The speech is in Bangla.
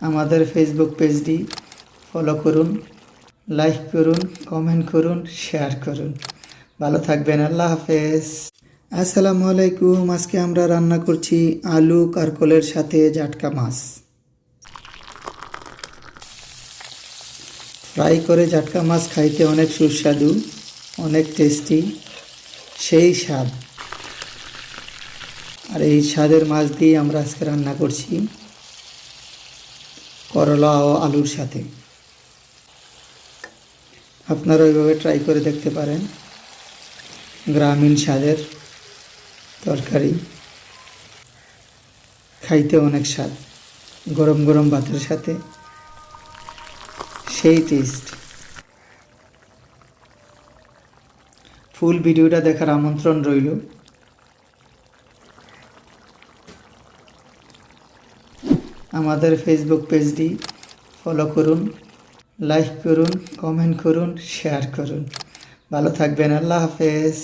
আমাদের ফেসবুক পেজটি ফলো করুন লাইক করুন কমেন্ট করুন শেয়ার করুন। ভালো থাকবেন, আল্লাহ হাফেজ। আসসালামু আলাইকুম, আজকে আমরা রান্না করছি আলু কারকলের সাথে জাটকা মাছ। ফ্রাই করে জাটকা মাছ খাইতে অনেক সুস্বাদু, অনেক টেস্টি সেই স্বাদ। আর এই স্বাদের মাছ দিয়ে আমরা আজকে রান্না করছি। করলা ও আলুর সাথে। আপনারা ওইভাবে ট্রাই করে দেখতে পারেন। গ্রামীণ স্বাদের তরকারি। খাইতে অনেক স্বাদ। গরম গরম ভাতের সাথে। সেই টেস্ট ফুল ভিডিওটা দেখার আমন্ত্রণ রইল। আমাদের ফেসবুক পেজটি ফলো করুন লাইক করুন কমেন্ট করুন শেয়ার করুন। ভালো থাকবেন, আল্লাহ হাফেজ।